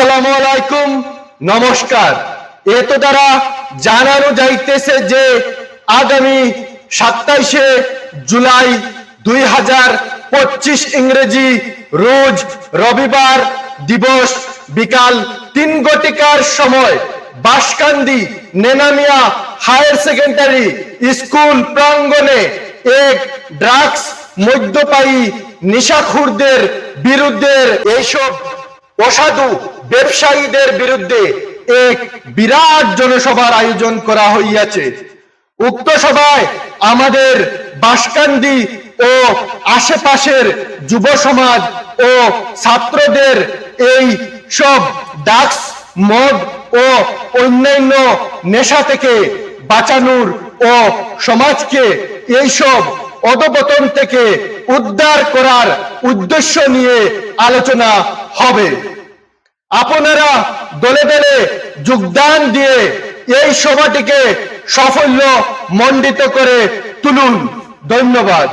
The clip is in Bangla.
আসসালামু আলাইকুম, নমস্কার। এত দ্বারা জানানো যাইতেছে যে আগামী সাতাইশে জুলাই দুই হাজার পঁচিশ ইংরেজি রোজ রবিবার দিবস বিকাল তিন সময় Baskandi Nenamiya higher secondary school প্রাঙ্গণে এক ড্রাগস মদ্যপায়ী নিশাখুরদের বিরুদ্ধে এইসব অসাধু ব্যবসায়ীদের বিরুদ্ধে এক বিরাট জনসভার আয়োজন করা হইয়াছে। উক্ত সভায় আমাদের বাসকান্দি ও আশেপাশের যুব সমাজ ও ছাত্রদের এই সব ডাক্স মদ ও অন্যান্য নেশা থেকে বাঁচানোর ও সমাজকে এইসব অধপতন থেকে উদ্ধার করার উদ্দেশ্য নিয়ে আলোচনা হবে। আপনারা দলে দলে যোগদান দিয়ে এই সভাটিকে সাফল্য মণ্ডিত করে তুলুন। ধন্যবাদ।